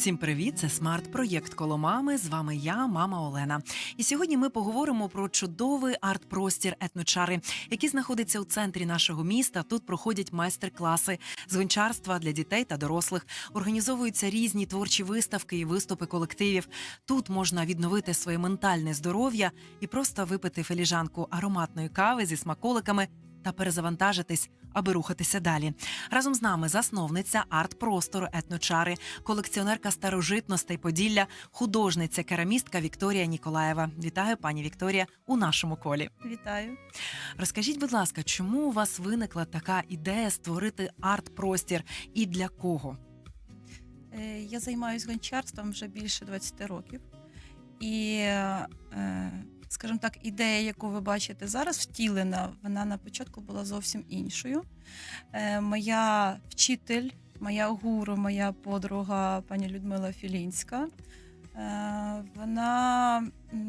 Всім привіт! Це смарт-проєкт коло мами. З вами я, мама Олена. І сьогодні ми поговоримо про чудовий арт-простір етночари, який знаходиться у центрі нашого міста. Тут проходять майстер-класи з гончарства для дітей та дорослих. Організовуються різні творчі виставки і виступи колективів. Тут можна відновити своє ментальне здоров'я і просто випити філіжанку ароматної кави зі смаколиками та перезавантажитись, аби рухатися далі. Разом з нами засновниця арт-простору етночари, колекціонерка старожитностей Поділля, художниця керамістка Вікторія Ніколаєва. Вітаю, пані Вікторія, у нашому колі. Вітаю. Розкажіть, будь ласка, чому у вас виникла така ідея створити арт-простір і для кого? Е, Я займаюся гончарством вже більше 20 років. І, е, скажімо так, ідея, яку ви бачите зараз, втілена, вона на початку була зовсім іншою. Е, Моя вчитель, моя гуру, моя подруга пані Людмила Філінська. е, Вона,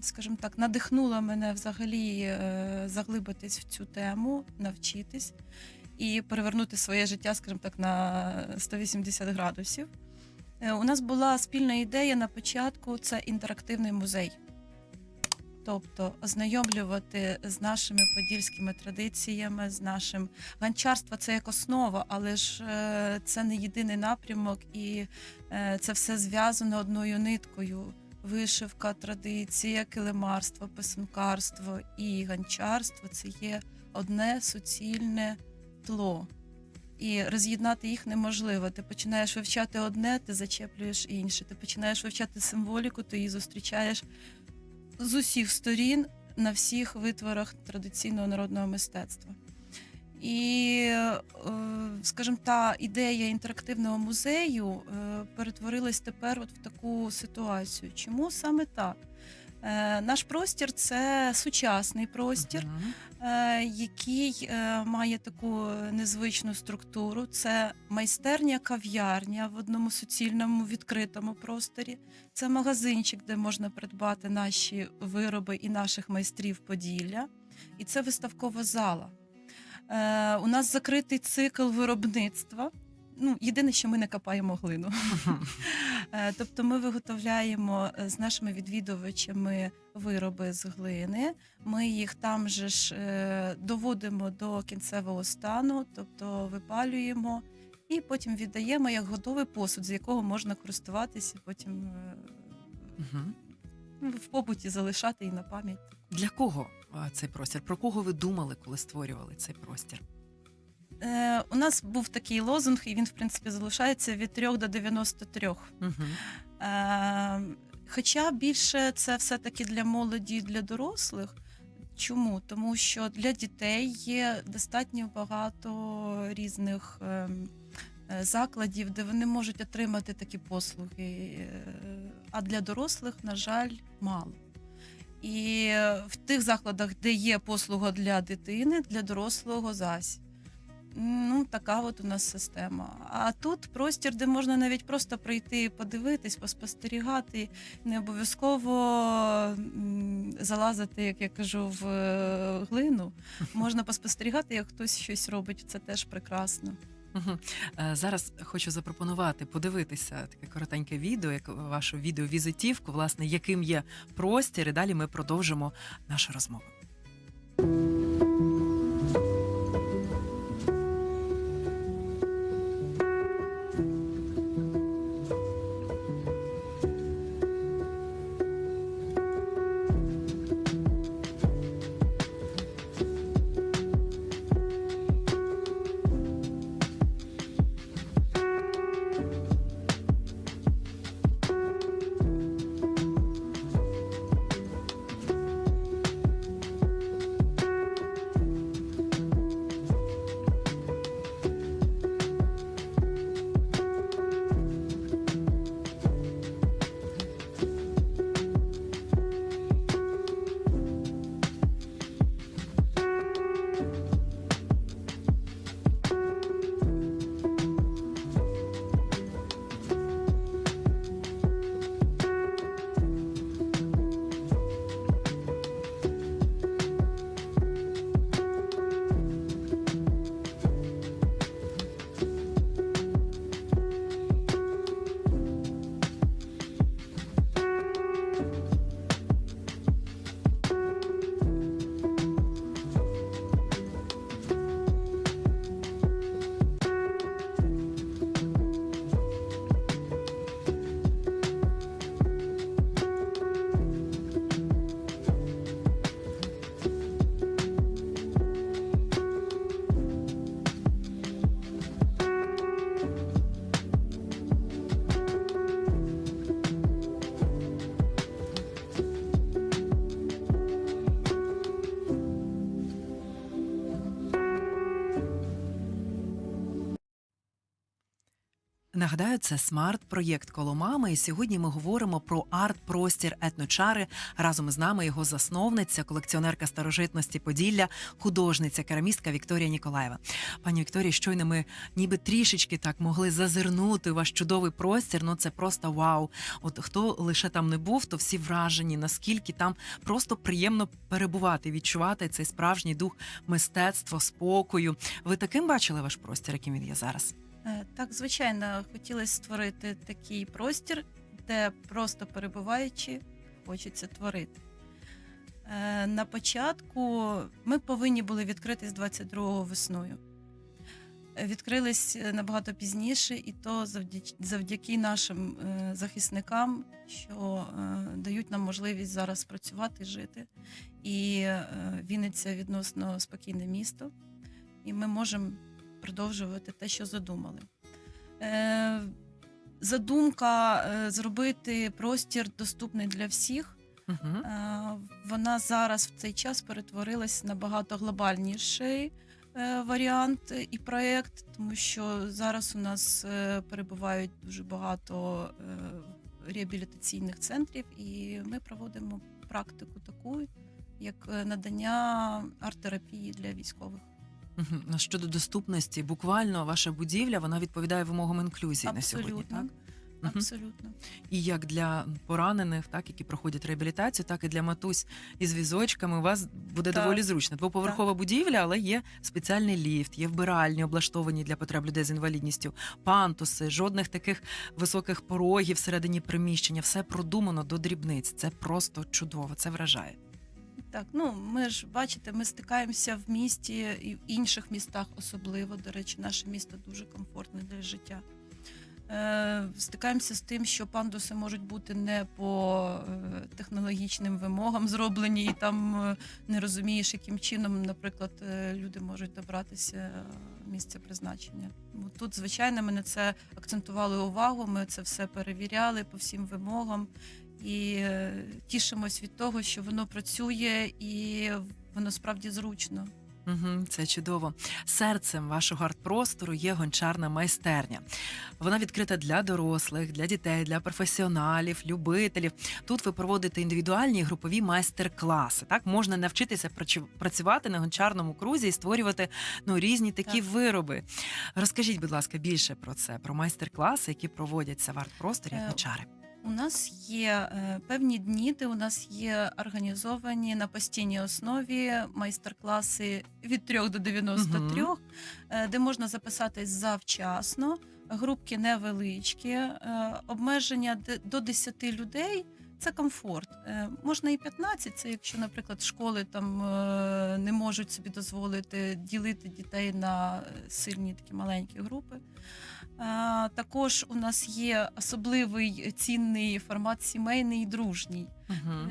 скажімо так, надихнула мене взагалі е, заглибитись в цю тему, навчитись і перевернути своє життя, скажімо так, на 180 градусів. У нас була спільна ідея на початку це інтерактивний музей. Тобто ознайомлювати з нашими подільськими традиціями, з нашим гончарство це як основа, але ж е, це не єдиний напрямок, і е, це все зв'язано одною ниткою. Вишивка, традиція, килимарство, писанкарство і гончарство це є одне суцільне тло. І роз'єднати їх неможливо. Ти починаєш вивчати одне, ти зачеплюєш інше. Ти починаєш вивчати символіку, ти її зустрічаєш з усіх сторін на всіх витворах традиційного народного мистецтва. І, е, скажімо, та ідея інтерактивного музею е, перетворилась тепер от в таку ситуацію. Чому саме так? Е, Наш простір це сучасний простір е, який е, має таку незвичну структуру. Це майстерня кав'ярня в одному суцільному відкритому просторі. Це магазинчик, де можна придбати наші вироби і наших майстрів Поділля. І це виставкова зала. У нас закритий цикл виробництва. Ну, єдине, що ми не копаємо глину. Е, Тобто ми виготовляємо е, з нашими відвідувачами вироби з глини. Ми їх там же ж е, доводимо до кінцевого стану, тобто випалюємо і потім віддаємо як готовий посуд, з якого можна користуватися, потім Мгм. в побуті залишати і на пам'ять. Для кого цей простір? Про кого ви думали, коли створювали цей простір? Е, У нас був такий лозунг, і він, в принципі, залишається від 3 до 93. Мгм. Е, Хоча більше це все-таки для молоді, і для дорослих. Чому? Тому що для дітей є достатньо багато різних ем, е, закладів, де вони можуть отримати такі послуги. Е, А для дорослих, на жаль, мало. І в тих закладах, де є послуга для дитини, для дорослого зась. Ну, така от у нас система. А тут простір, де можна навіть просто прийти, подивитись, поспостерігати, не обов'язково залазити, як я кажу, в е, глину. Можна поспостерігати, як хтось щось робить. Це теж прекрасно. Е, Зараз хочу запропонувати подивитися таке коротеньке відео, як вашу відеовізитівку, власне, яким є простір, і далі ми продовжимо нашу розмову. Нагадаю, це смарт-проєкт коло мами. І сьогодні ми говоримо про арт-простір етночари. Разом із нами його засновниця, колекціонерка старожитності Поділля, художниця, керамістка Вікторія Ніколаєва. Пані Вікторія, щойно ми ніби трішечки так могли зазирнути ваш чудовий простір. Ну це просто вау. От хто лише там не був, то всі вражені, наскільки там просто приємно перебувати, відчувати цей справжній дух мистецтва, спокою. Ви таким бачили ваш простір, яким він є зараз? Е, Так, звичайно, хотілося створити такий простір, де просто перебуваючи, хочеться творити. Е, На початку ми повинні були відкритись 22 весною. Відкрились е, набагато пізніше, і то завдяки, завдяки нашим захисникам, що дають нам можливість зараз працювати, жити. І Вінниця відносно спокійне місто, і ми можемо продовжувати те, що задумали. Е, задумка е, зробити простір доступний для всіх. Угу. Вона зараз в цей час перетворилась на багато глобальніший варіант і проєкт, тому що зараз у нас перебувають дуже багато реабілітаційних центрів, і ми проводимо практику таку, як надання арт-терапії для військових. Щодо доступності, буквально ваша будівля вона відповідає вимогам інклюзії на сьогодні, Абсолютно. так? Абсолютно. І як для поранених, так які проходять реабілітацію, так і для матусь із візочками. У вас буде Так. доволі зручно. Двоповерхова будівля, але є спеціальний ліфт, є вбиральні, облаштовані для потреб людей з інвалідністю, пантуси, жодних таких високих порогів всередині приміщення. Все продумано до дрібниць. Це просто чудово. Це вражає. Так, ну ми ж бачите, ми стикаємося в місті і в інших містах особливо. До речі, наше місто дуже комфортне для життя. Е, стикаємося з тим, що пандуси можуть бути не по е, технологічним вимогам зроблені, і там е, не розумієш, яким чином, наприклад, люди можуть добратися місця призначення. Тут, звичайно, ми на це акцентували увагу. Ми це все перевіряли по всім вимогам і е, тішимось від того, що воно працює і воно справді зручно. Угу, це чудово. Серцем вашого арт-простору є гончарна майстерня. Вона відкрита для дорослих, для дітей, для професіоналів, любителів. Тут ви проводите індивідуальні і групові майстер-класи. Так можна навчитися працю- працювати на гончарному крузі і створювати ну різні такі Так. вироби. Розкажіть, будь ласка, більше про це, про майстер-класи, які проводяться в арт-просторі Е, гончари. У нас є е, певні дні, де у нас є організовані на постійній основі майстер-класи від 3 до 93, угу. де можна записатись завчасно. Групки невеличкі, е, обмеження до 10 людей. Це комфорт. Е, Можна і 15, це якщо, наприклад, школи там е, не можуть собі дозволити ділити дітей на е, сильні такі маленькі групи. Також у нас є особливий цінний формат сімейний і дружній. Угу.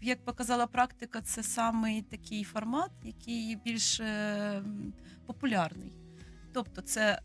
Як показала практика, це саме такий формат, який більш популярний. Тобто, це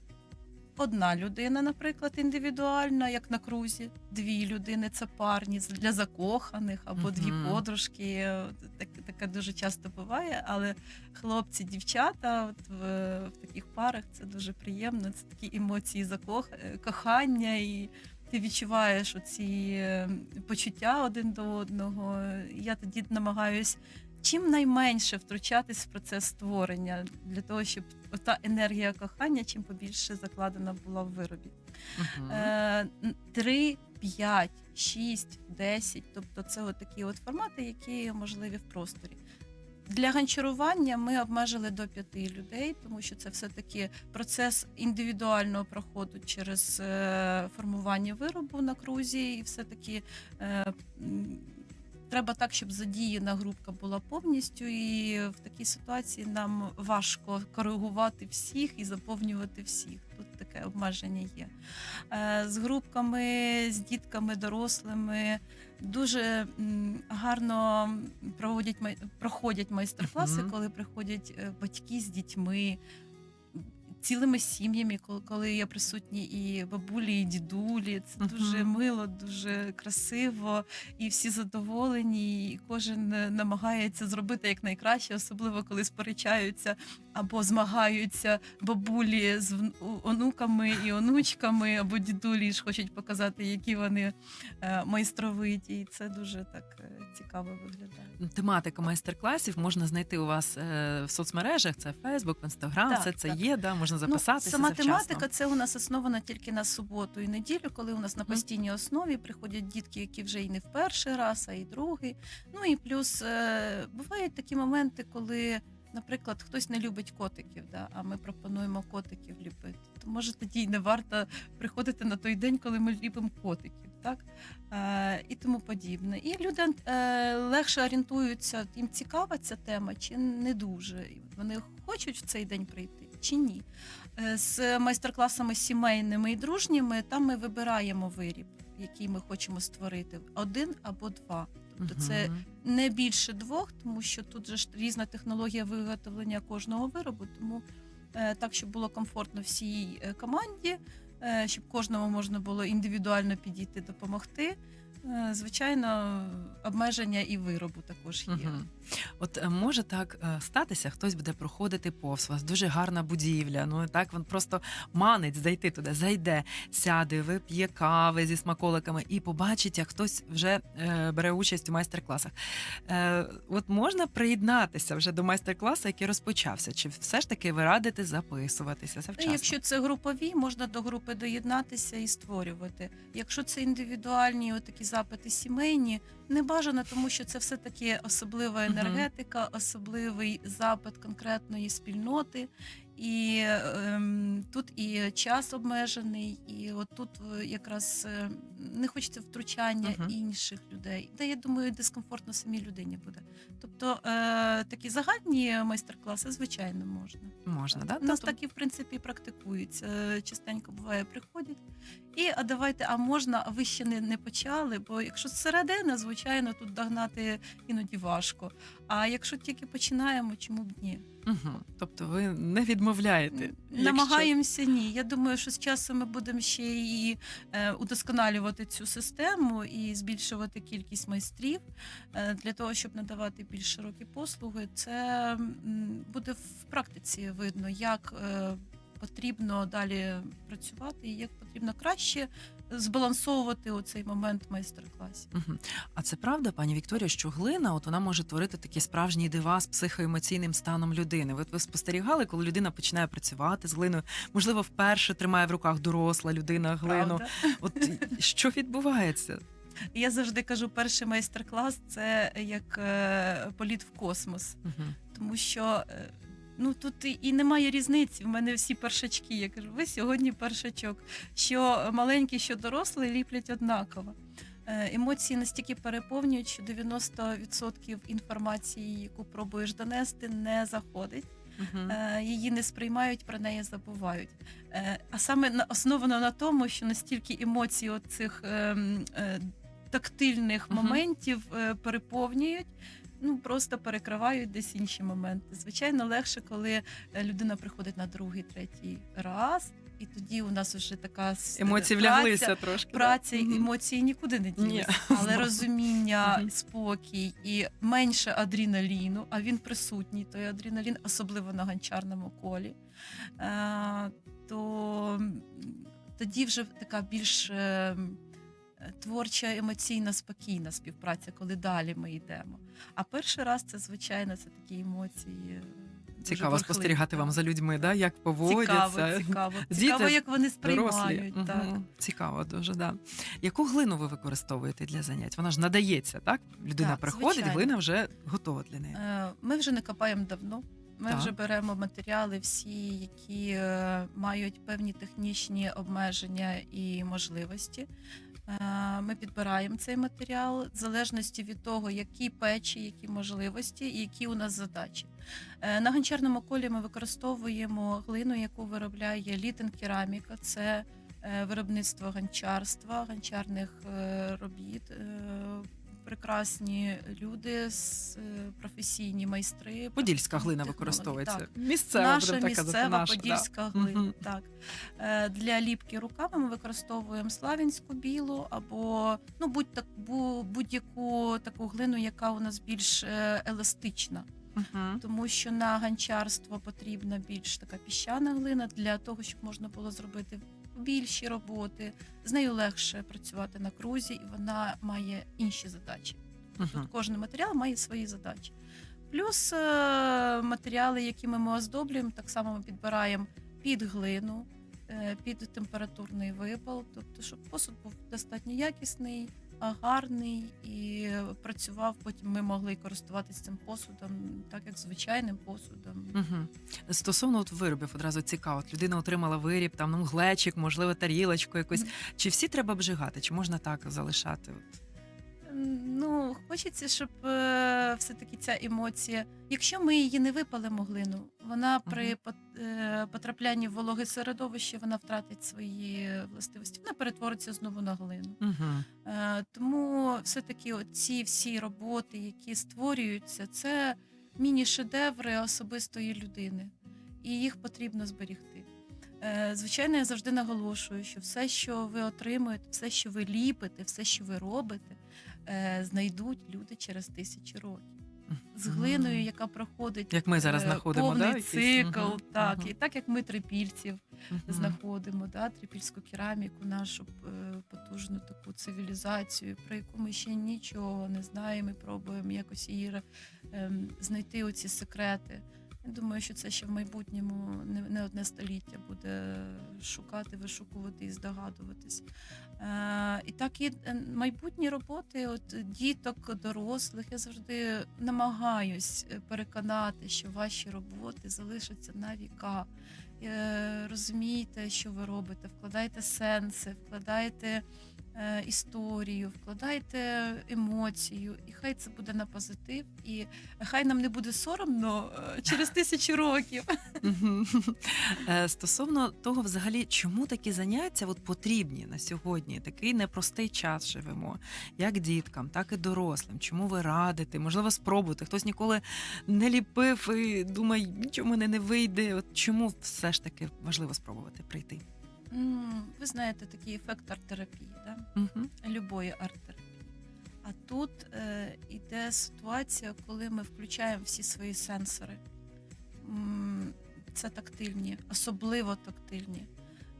одна людина, наприклад, індивідуальна, як на крузі, дві людини це парні для закоханих або дві Мгм. подружки. Е, Так, таке дуже часто буває, але хлопці, дівчата от в, в таких парах це дуже приємно. Це такі емоції закох... е, кохання, і ти відчуваєш оці е, почуття один до одного. Я тоді намагаюсь чим найменше втручатись в процес створення для того, щоб та енергія кохання чим побільше закладена була в виробі. Е, Три, п'ять, шість, десять. Тобто це от такі от формати, які можливі в просторі. Для ганчарування ми обмежили до п'яти людей, тому що це все-таки процес індивідуального проходу через е, формування виробу на крузі, і все-таки е, м, треба так, щоб задіяна групка була повністю. І в такій ситуації нам важко коригувати всіх і заповнювати всіх. Тут таке обмеження є. Е, З групками, з дітками, дорослими дуже гарно проводять проходять майстер-класи, коли приходять е, батьки з дітьми. Цілими сім'ями, коли, є присутні і бабулі, і дідулі. Це дуже мило, дуже красиво, і всі задоволені, і кожен е, намагається зробити як найкраще, особливо коли сперечаються або змагаються бабулі з онуками і онучками, або дідулі ж хочуть показати, які вони е, майстровиті. І це дуже так е, цікаво виглядає. Тематика майстер-класів можна знайти у вас в соцмережах. Це Фейсбук, Інстаграм, все це так. є. Да, можна записатися. Ну, сама завчасно. тематика це у нас основана тільки на суботу і неділю, коли у нас на постійній основі приходять дітки, які вже і не в перший раз, а й другий. Ну і плюс е, бувають такі моменти, коли. Наприклад, хтось не любить котиків, да, а ми пропонуємо котиків ліпити. То може тоді й не варто приходити на той день, коли ми ліпимо котиків, так е, і тому подібне. І люди е, легше орієнтуються, їм цікава ця тема, чи не дуже. Вони хочуть в цей день прийти, чи ні. Е, З майстер-класами сімейними і дружніми там ми вибираємо виріб, який ми хочемо створити: один або два. Тобто це не більше двох, тому що тут же ж різна технологія виготовлення кожного виробу. Тому так, щоб було комфортно всій команді, щоб кожному можна було індивідуально підійти, допомогти. Е, Звичайно, обмеження і виробу також є. Мгм. От е, може так е, статися, хтось буде проходити повз вас, дуже гарна будівля. Ну так він просто манить зайти туди, зайде, сяде, вип'є кави зі смаколиками і побачить, як хтось вже бере участь у майстер-класах. От можна приєднатися вже до майстер-класу, який розпочався, чи все ж таки ви радите записуватися завчасно? Якщо це групові, можна до групи доєднатися і створювати. Якщо це індивідуальні такі запити сімейні, не бажано, тому що це все таки особлива енергетика, особливий запит конкретної спільноти. І ем, тут і час обмежений, і от тут е, якраз е, не хочеться втручання Мгм. інших людей. Де я думаю, дискомфортно самій людині буде. Тобто е, такі загальні майстер-класи, звичайно, можна. Можна, да? У нас Тобто- так і в принципі і практикується. Частенько буває, приходять. І а давайте, а можна, а ви ще не, не почали? Бо якщо середина, звичайно, тут догнати іноді важко. А якщо тільки починаємо, чому б ні? Мгм. Тобто ви не відмовляєте. Намагаємося ні. Я думаю, що з часом ми будемо ще і е, удосконалювати цю систему і збільшувати кількість майстрів е, для того, щоб надавати більш широкі послуги. Це буде в практиці видно, як е, потрібно далі працювати і як потрібно краще збалансовувати оцей момент майстер-класів. Мгм. А це правда, пані Вікторія, що глина, от вона може творити такі справжні дива з психоемоційним станом людини. От ви спостерігали, коли людина починає працювати з глиною, можливо, вперше тримає в руках доросла людина глину. Правда? От що відбувається? Я завжди кажу, перший майстер-клас це як е, політ в космос. Мгм. тому що е, ну тут і, і немає різниці. В мене всі першачки. Я кажу, ви сьогодні першачок. Що маленький, що дорослий ліплять однаково. Е, Емоції настільки переповнюють, що 90% інформації, яку пробуєш донести, не заходить. Мгм. Е, Її не сприймають, про неї забувають. Е, А саме основано на тому, що настільки емоції оцих ем, тактильних моментів е, переповнюють. Ну просто перекривають десь інші моменти. Звичайно, легше, коли е, людина приходить на другий, третій раз, і тоді у нас вже така Емоції праця, вляглися трошки. Праця і емоції нікуди не ділися, але розуміння, спокій і менше адреналіну, а він присутній, той адреналін, особливо на гончарному колі. Е, то тоді вже така більш е, м, творча, емоційна, спокійна співпраця, коли далі ми йдемо. А перший раз це, звичайно, це такі емоції. е, Цікаво бурхливі, спостерігати так. вам за людьми, да? як поводяться. Цікаво, цікаво. Діти, Цікаво, як вони сприймають. Так. Цікаво дуже, да. Яку глину ви використовуєте для занять? Вона ж надається, так? Людина Так, приходить, звичайно. глина вже готова для неї. Е, Ми вже не копаємо давно. Ми Так. вже беремо матеріали, всі, які е, мають певні технічні обмеження і можливості. Е, Ми підбираємо цей матеріал в залежності від того, які печі, які можливості і які у нас задачі. Е, На гончарному колі ми використовуємо глину, яку виробляє літен кераміка. Це е, виробництво гончарства, гончарних робіт. Прекрасні люди, с- е, професійні майстри. Подільська глина використовується. Так. Місцева Наша будемо так казати, місцева наша, да. подільська глина. Мгм. Так. Е, Для ліпки руками ми використовуємо славянську білу або ну, будь так, бу- будь-яку таку глину, яка у нас більш е, еластична. Мгм. Тому що на ганчарство потрібна більш така піщана глина для того, щоб можна було зробити більші роботи. З нею легше працювати на крузі, і вона має інші задачі. Тут кожен матеріал має свої задачі. Плюс е, матеріали, якими ми оздоблюємо, так само ми підбираємо під глину, е, під температурний випал, тобто, щоб посуд був достатньо якісний, гарний і працював. Потім ми могли користуватися цим посудом, так як звичайним посудом. Угу. Стосовно от виробів, одразу цікаво. От людина отримала виріб, там ну, глечик, можливо, тарілочку якусь. Чи всі треба обжигати, чи можна так залишати? От? Ну, хочеться, щоб е, все-таки ця емоція, якщо ми її не випалимо глину, вона при Мгм. пот- е, потраплянні в вологе середовище вона втратить свої властивості. Вона перетвориться знову на глину. Мгм. Е, Тому все-таки ці всі роботи, які створюються, це міні-шедеври особистої людини, і їх потрібно зберігти. Е, Звичайно, я завжди наголошую, що все, що ви отримуєте, все, що ви ліпите, все, що ви робите, знайдуть люди через тисячі років. З глиною, яка проходить Як ми зараз е, знаходимо, повний да, цикл, Мгм. так, Мгм. і так як ми трипільців Мгм. знаходимо да, трипільську кераміку, нашу е, потужну таку цивілізацію, про яку ми ще нічого не знаємо і пробуємо якось її ем, знайти оці секрети. Я думаю, що це ще в майбутньому не, не одне століття буде шукати, вишукувати і здогадуватись. Е, і так і е, майбутні роботи, от діток, дорослих, я завжди намагаюсь е, переконати, що ваші роботи залишаться на віка. Розумійте, що ви робите, вкладайте сенси, вкладайте історію, вкладайте емоцію, і хай це буде на позитив, і хай нам не буде соромно е, через тисячі років. Е, Стосовно того, взагалі, чому такі заняття от потрібні на сьогодні? Такий непростий час живемо, як діткам, так і дорослим. Чому ви радите? Можливо, спробуйте. Хтось ніколи не ліпив і думає, нічого мене не вийде. От чому все ж таки важливо спробувати прийти? Ви знаєте, такий ефект арт-терапії, да? Угу. любої арт-терапії. А тут е, іде ситуація, коли ми включаємо всі свої сенсори. Це тактильні, особливо тактильні.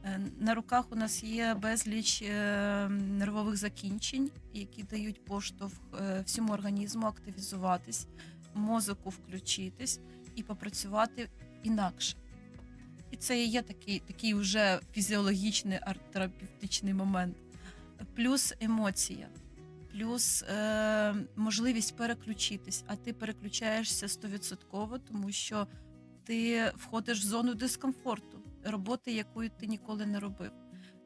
Е, На руках у нас є безліч е, нервових закінчень, які дають поштовх е, всьому організму активізуватись, мозоку включитись і попрацювати інакше. І це і є такий, такий вже фізіологічний арт-терапевтичний момент. Плюс емоція, плюс е, можливість переключитись, а ти переключаєшся стовідсотково, тому що ти входиш в зону дискомфорту, роботи, якою ти ніколи не робив.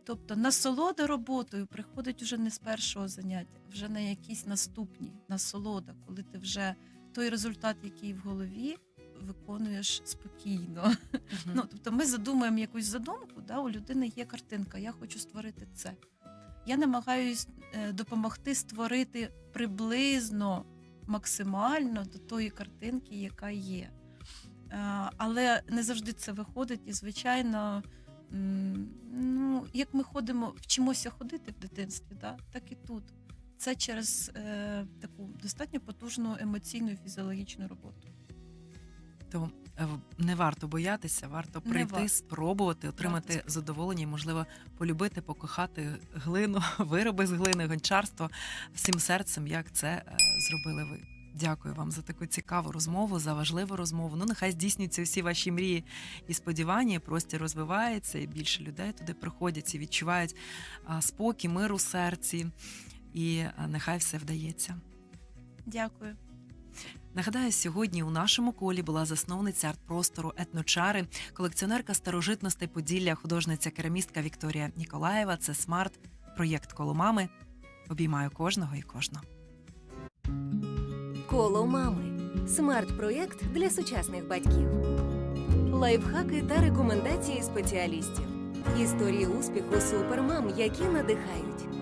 Тобто насолода роботою приходить вже не з першого заняття, вже на якісь наступні насолода, коли ти вже той результат, який в голові, виконуєш спокійно. Ну, тобто ми задумуємо якусь задумку, да, у людини є картинка, я хочу створити це. Я намагаюсь е, допомогти створити приблизно максимально до тої картинки, яка є. Е, але не завжди це виходить, і, звичайно, ну, як ми ходимо, вчимося ходити в дитинстві, да, так і тут. Це через е, таку достатньо потужну емоційну і фізіологічну роботу. То е, не варто боятися, варто прийти, варто. спробувати, отримати спробувати. задоволення, і, можливо, полюбити, покохати глину, вироби з глини, гончарство всім серцем, як це е, зробили ви. Дякую вам за таку цікаву розмову, за важливу розмову. Ну, нехай здійснюються всі ваші мрії і сподівання. Простір розвивається, і більше людей туди приходять і відчувають спокій, мир у серці. І нехай все вдається. Дякую. Нагадаю, сьогодні у нашому колі була засновниця арт-простору етночари, колекціонерка старожитностей Поділля, художниця керамістка Вікторія Ніколаєва. Це смарт, проєкт коло мами. Обіймаю кожного і кожну. Коло мами смарт-проєкт для сучасних батьків. Лайфхаки та рекомендації спеціалістів. Історії успіху супермам, які надихають.